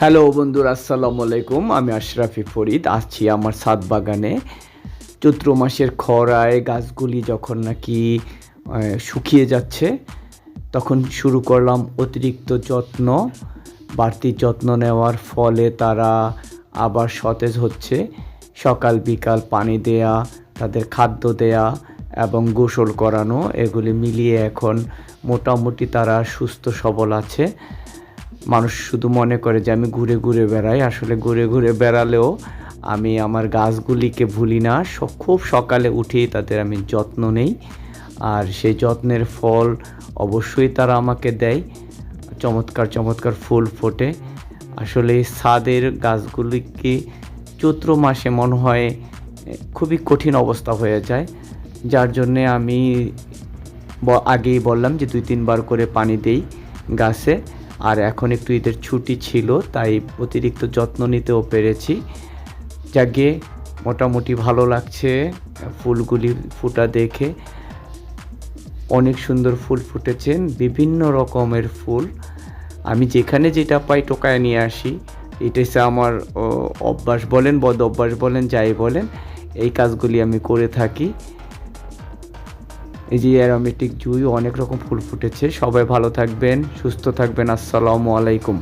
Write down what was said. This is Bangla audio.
হ্যালো বন্ধুরা, আসসালামু আলাইকুম। আমি আশরাফি ফরিদ, আসছি আমার ছাদ বাগানে। চৈত্র মাসের খরায় গাছগুলি যখন নাকি শুকিয়ে যাচ্ছে, তখন শুরু করলাম অতিরিক্ত যত্ন। বাড়তি যত্ন নেওয়ার ফলে তারা আবার সতেজ হচ্ছে। সকাল বিকাল পানি দেয়া, তাদের খাদ্য দেয়া এবং গোসল করানো, এগুলি মিলিয়ে এখন মোটামুটি তারা সুস্থ সবল আছে। মানুষ শুধু মনে করে যে আমি ঘুরে ঘুরে বেড়াই, আসলে ঘুরে ঘুরে বেড়ালেও আমি আমার গাছগুলিকে ভুলি না। খুব সকালে উঠেই তাদের আমি যত্ন নেই। আর সেই যত্নের ফল অবশ্যই তারা আমাকে দেয়। চমৎকার চমৎকার ফুল ফোটে। আসলে ছাদের গাছগুলিকে চৈত্র মাসে মনে হয় খুবই কঠিন অবস্থা হয়ে যায়। যার জন্যে আমি আগেই বললাম যে দুই, তিনবার করে পানি দেই গাছে। আর এখন একটু ঈদের ছুটি ছিল, তাই অতিরিক্ত যত্ন নিতেও পেরেছি। যাকে মোটামুটি ভালো লাগছে ফুলগুলি ফুটা দেখে। অনেক সুন্দর ফুল ফুটেছেন, বিভিন্ন রকমের ফুল। আমি যেখানে যেটা পাই টোকায় নিয়ে আসি। এটা হচ্ছে আমার অভ্যাস বলেন, বদ অভ্যাস বলেন, যাই বলেন, এই কাজগুলি আমি করে থাকি। এই যে অ্যারোমেটিক জুই অনেক রকম ফুল ফুটেছে। সবাই ভালো থাকবেন, সুস্থ থাকবেন। আসসালামু আলাইকুম।